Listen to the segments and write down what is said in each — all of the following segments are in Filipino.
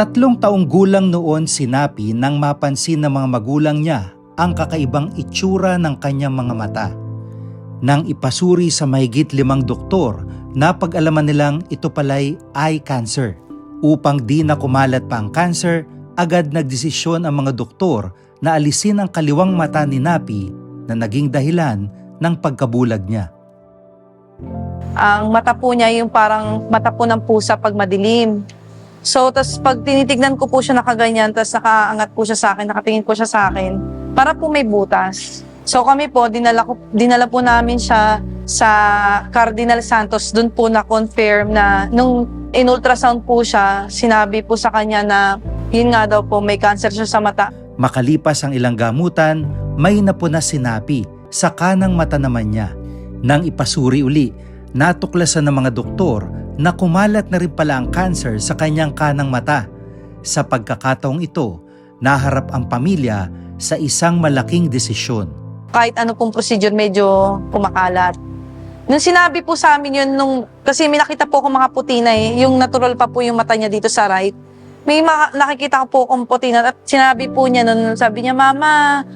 Tatlong taong gulang noon si Napi nang mapansin ng mga magulang niya ang kakaibang itsura ng kanyang mga mata. Nang ipasuri sa mahigit limang doktor, napag-alaman nilang ito pala'y eye cancer. Upang di na kumalat pa ang cancer, agad nagdesisyon ang mga doktor na alisin ang kaliwang mata ni Napi na naging dahilan ng pagkabulag niya. Ang mata po niya yung parang mata po ng pusa pag madilim. So, tas pag tinitignan ko po siya nakaganyan, tas nakaangat po siya sa akin, nakatingin po siya sa akin, para po may butas. So kami po, dinala, ko, dinala po namin siya sa Cardinal Santos. Doon po na-confirm na nung in-ultrasound po siya, sinabi po sa kanya na yun nga daw po, may cancer siya sa mata. Makalipas ang ilang gamutan, may napuna si Napi sa kanang mata naman niya. Nang ipasuri uli, natuklasan ng mga doktor na kumalat na rin pala ang cancer sa kanyang kanang mata. Sa pagkakataong ito, naharap ang pamilya sa isang malaking desisyon. kahit ano pong procedure medyo kumakalat. Nung sinabi po sa amin yun, nung, kasi may nakita po ako mga puti na eh, yung natural pa po yung mata niya dito sa right. May mga, nakikita ko po akong puti na, at sinabi po niya nun, sabi niya, Mama,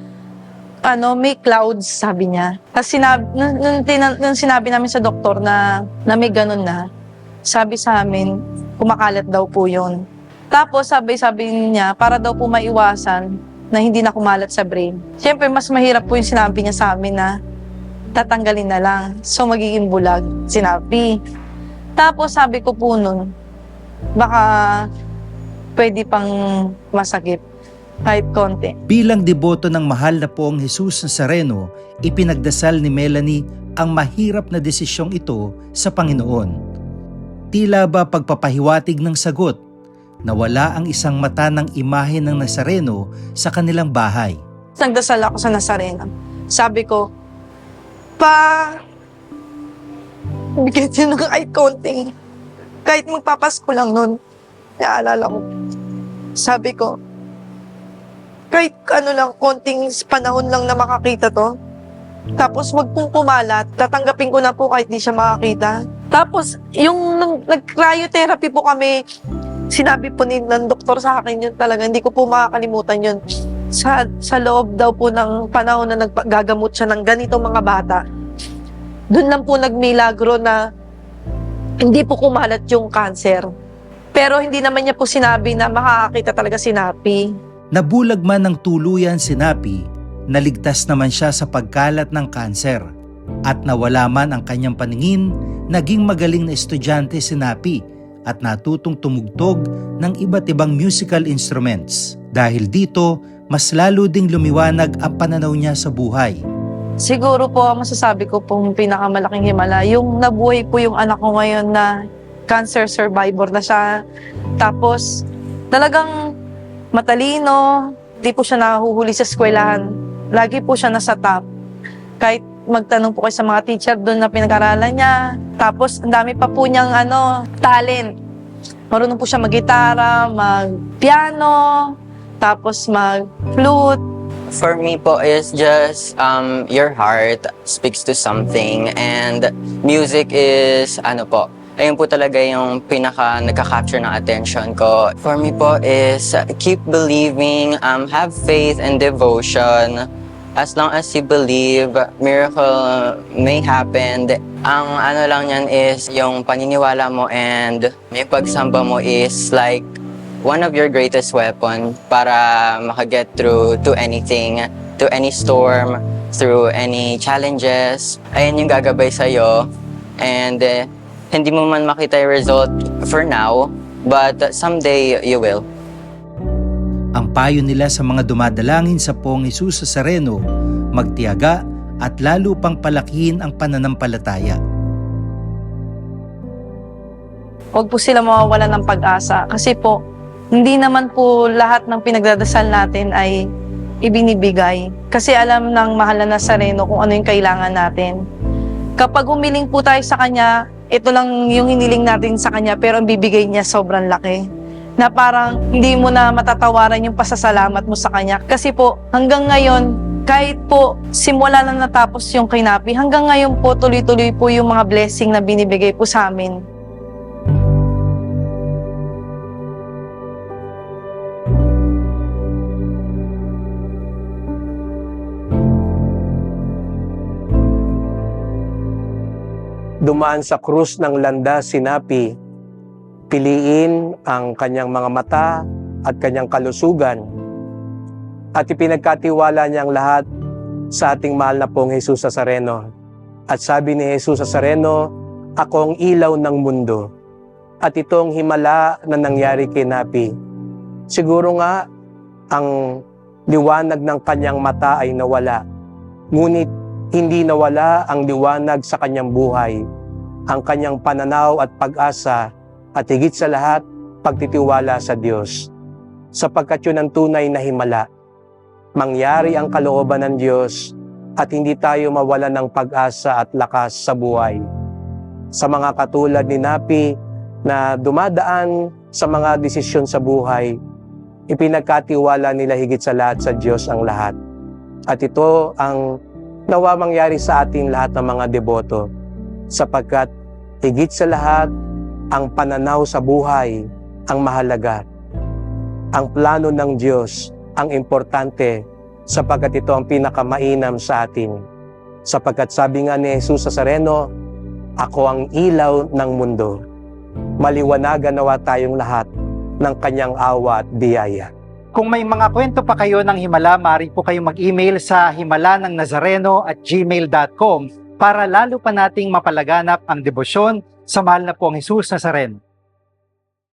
ano, may clouds, sabi niya. Tapos sinabi, nung, nung, nung sinabi namin sa doktor na, na may ganun na, sabi sa amin, kumakalat daw po yun. Tapos sabi-sabi niya, para daw po maiwasan, na hindi na kumalat sa brain. Siyempre, mas mahirap po yung sinabi niya sa amin na tatanggalin na lang. So, magiging bulag. Sinabi. Tapos, sabi ko po nun, baka pwede pang masakit. Kahit konti. Bilang deboto ng mahal na poong Jesus Nazareno, ipinagdasal ni Melanie ang mahirap na desisyong ito sa Panginoon. Tila ba pagpapahiwatig ng sagot na wala ang isang mata ng imahe ng Nazareno sa kanilang bahay. Nagdasal ako sa Nazarena. Sabi ko, Pa, bigyan niyo ng kahit konting, kahit magpapasko lang nun, naalala ko. Sabi ko, kahit ano lang, konting panahon lang na makakita to. Tapos wag pong kumalat, tatanggapin ko na po kahit di siya makakita. Tapos, yung nag-cryotherapy po kami, sinabi po ni ng doktor sa akin yun talaga, hindi ko po makakalimutan yun. Sa, sa loob daw po ng panahon na naggagamot siya ng ganitong mga bata, doon lang po nagmilagro na hindi po kumalat yung cancer. Pero hindi naman niya po sinabi na makakakita talaga si Napi. Nabulag man ng tuluyan si Napi, naligtas naman siya sa pagkalat ng kanser. At nawala man ang kanyang paningin, naging magaling na estudyante si Napi at natutong tumugtog ng iba't ibang musical instruments. Dahil dito, mas lalo ding lumiwanag ang pananaw niya sa buhay. Siguro po, ang masasabi ko pong pinakamalaking himala, yung nabuhay po yung anak ko ngayon na cancer survivor na siya. Tapos, talagang matalino, di po siya nahuhuli sa eskwelahan. Lagi po siya nasa top. Kahit magtanong po kayo sa mga teacher doon na pinag-aralan niya. Tapos, ang dami pa po niyang ano, talent. Marunong po siya mag-gitara, mag-piano, tapos mag-flute. For me po is just um, your heart speaks to something and music is ano po, ayun po talaga yung pinaka nagka-capture ng attention ko. For me po is keep believing, um, have faith and devotion. As long as you believe, miracle may happen. Ang ano lang yan is yung paniniwala mo and yung pagsamba mo is like one of your greatest weapon para makaget through to anything, to any storm, through any challenges. Ayan yung gagabay sa'yo. And eh, hindi mo man makita yung result for now, but someday you will. Ang payo nila sa mga dumadalangin sa Pong Jesus sa Sareno, magtiyaga at lalo pang palakihin ang pananampalataya. Huwag po sila mawawala ng pag-asa. Kasi po, hindi naman po lahat ng pinagdadasal natin ay ibinibigay. Kasi alam ng mahal na Nazareno kung ano yung kailangan natin. Kapag humiling po tayo sa Kanya, ito lang yung hiniling natin sa Kanya, pero ang bibigay niya sobrang laki na parang hindi mo na matatawaran yung pasasalamat mo sa kanya. Kasi po, hanggang ngayon, kahit po simula na natapos yung kinapi, hanggang ngayon po tuloy-tuloy po yung mga blessing na binibigay po sa amin. Dumaan sa krus ng landa sinapi piliin ang kanyang mga mata at kanyang kalusugan at ipinagkatiwala niya ang lahat sa ating mahal na pong Jesus Nazareno. At sabi ni Jesus Nazareno, ako ang ilaw ng mundo. At ito ang himala na nangyari kay Napi. Siguro nga, ang liwanag ng kanyang mata ay nawala. Ngunit hindi nawala ang liwanag sa kanyang buhay. Ang kanyang pananaw at pag-asa at higit sa lahat, pagtitiwala sa Diyos. Sapagkat yun ang tunay na himala. Mangyari ang kalooban ng Diyos at hindi tayo mawala ng pag-asa at lakas sa buhay. Sa mga katulad ni Napi na dumadaan sa mga desisyon sa buhay, ipinagkatiwala nila higit sa lahat sa Diyos ang lahat. At ito ang nawa mangyari sa ating lahat ng mga deboto sapagkat higit sa lahat ang pananaw sa buhay ang mahalaga. Ang plano ng Diyos ang importante sapagkat ito ang pinakamainam sa atin. Sapagkat sabi nga ni Jesus sa Sareno, Ako ang ilaw ng mundo. Maliwanagan nawa tayong lahat ng kanyang awa at biyaya. Kung may mga kwento pa kayo ng Himala, maaari po kayong mag-email sa himala ng Nazareno at gmail.com para lalo pa nating mapalaganap ang debosyon sa mahal na pong Jesus Nazareno.